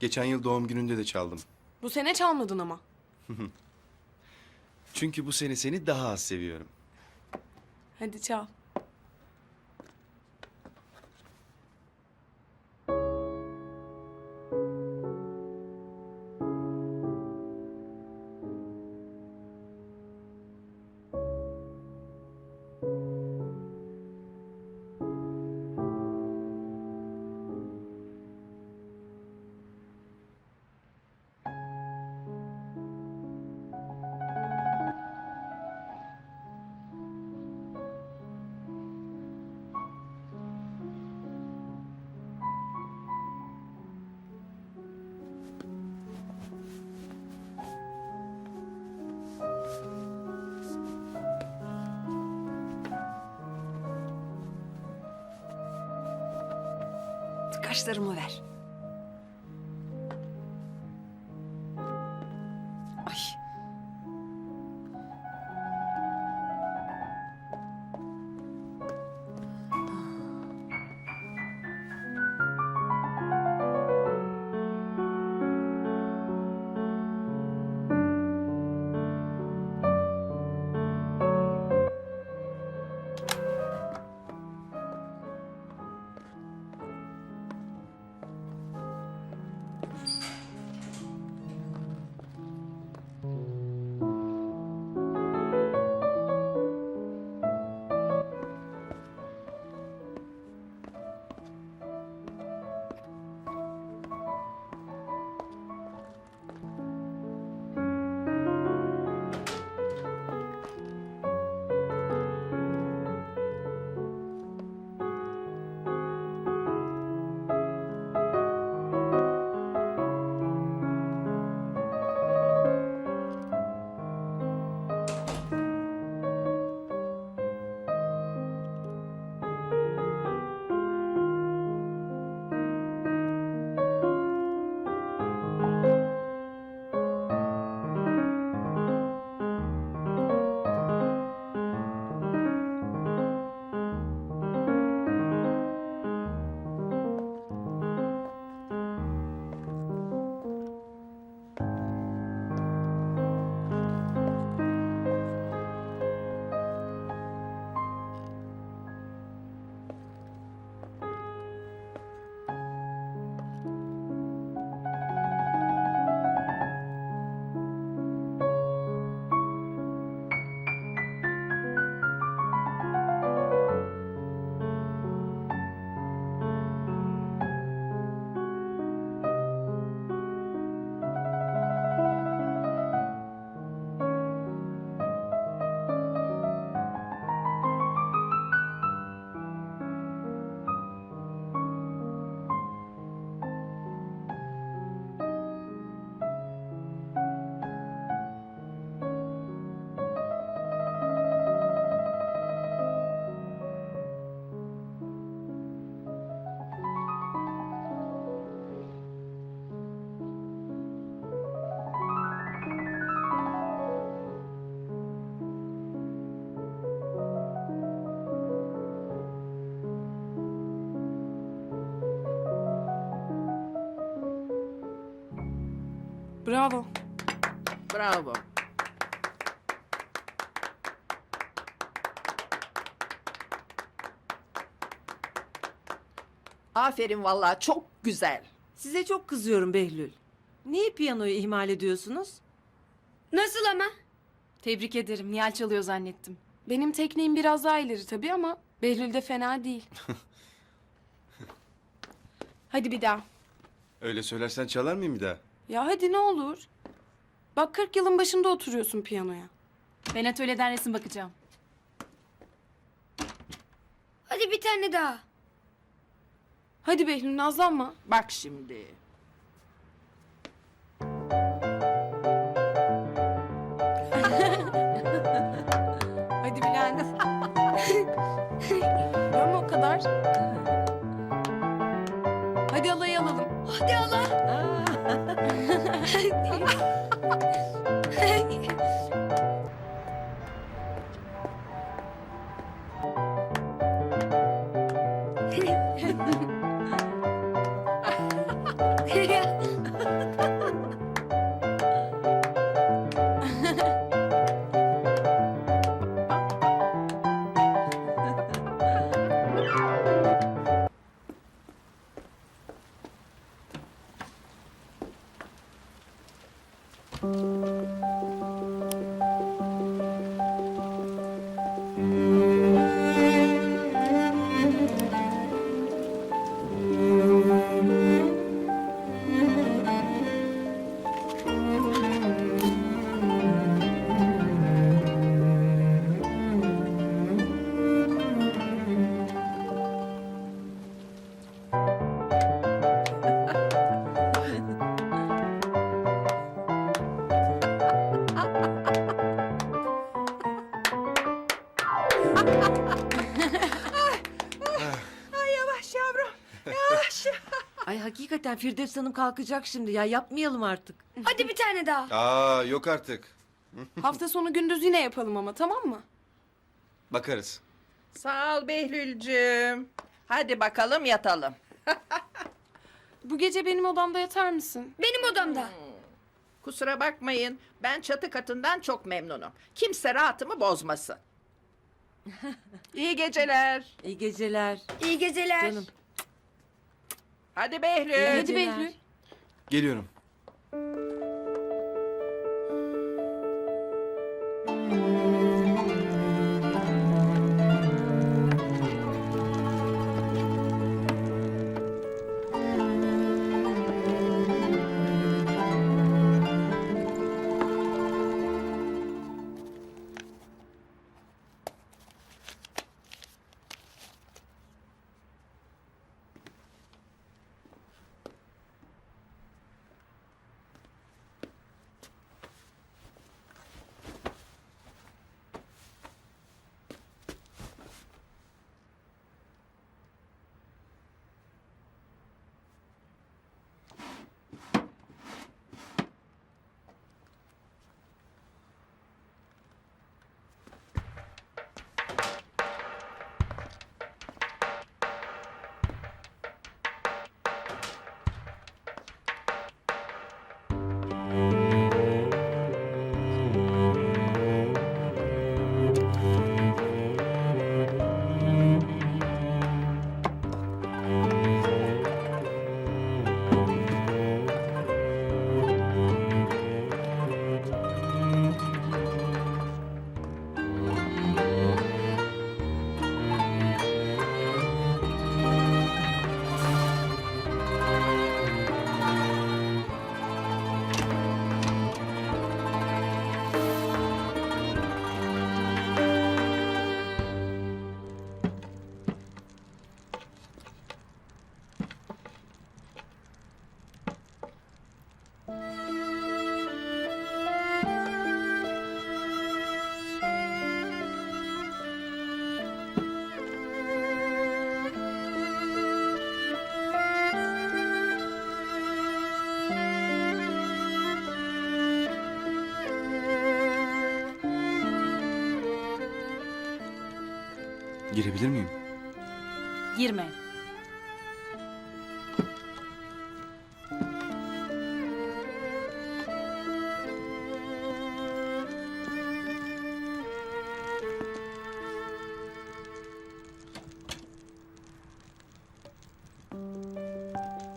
Geçen yıl doğum gününde de çaldım. Bu sene çalmadın ama. Çünkü bu sene seni daha az seviyorum. Hadi çal. Kaşlarımı ver. Ay. Bravo. Bravo. Aferin vallahi çok güzel. Size çok kızıyorum Behlül. Niye piyanoyu ihmal ediyorsunuz? Nasıl ama? Tebrik ederim. Nihal çalıyor zannettim. Benim tekniğim biraz daha ileri tabii ama Behlül de fena değil. hadi bir daha. Öyle söylersen çalar mıyım bir daha? Ya hadi ne olur. Bak 40 yılın başında oturuyorsun piyanoya. Ben atölyeden resim bakacağım. Hadi bir tane daha. Hadi Behlül nazlanma. Bak şimdi. Hadi Bülent. Ama o kadar. Hadi alayı alalım. 掉了。Hakikaten Firdevs Hanım kalkacak şimdi ya yapmayalım artık. Hadi bir tane daha. Aa yok artık. Hafta sonu gündüz yine yapalım ama tamam mı? Bakarız. Sağ ol Behlül'cüğüm. Hadi bakalım yatalım. Bu gece benim odamda yatar mısın? Benim odamda. Kusura bakmayın. Ben çatı katından çok memnunum. Kimse rahatımı bozmasın. İyi geceler. İyi geceler. İyi geceler. Canım. Hadi Behlül. Hadi. Behlül. Geliyorum. Girebilir miyim? Girme.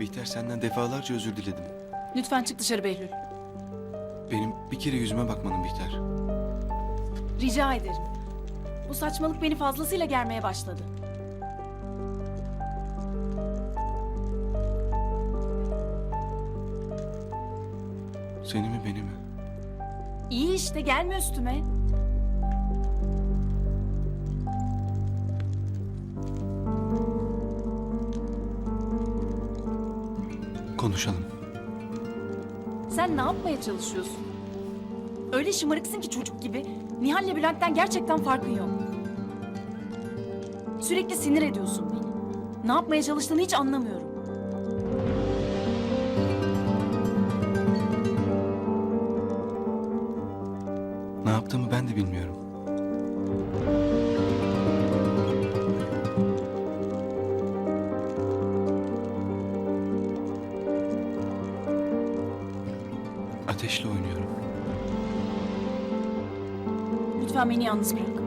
Bihter senden defalarca özür diledim. Lütfen çık dışarı Behlül. Benim bir kere yüzüme bakmanın Bihter. Rica ederim. Bu saçmalık beni fazlasıyla germeye başladı. Seni mi beni mi? İyi işte gelme üstüme. Konuşalım. Sen ne yapmaya çalışıyorsun? Öyle şımarıksın ki çocuk gibi. Nihal'le Bülent'ten gerçekten farkın yok. Sürekli sinir ediyorsun beni. Ne yapmaya çalıştığını hiç anlamıyorum. Ne yaptığımı ben de bilmiyorum. Armenian speak.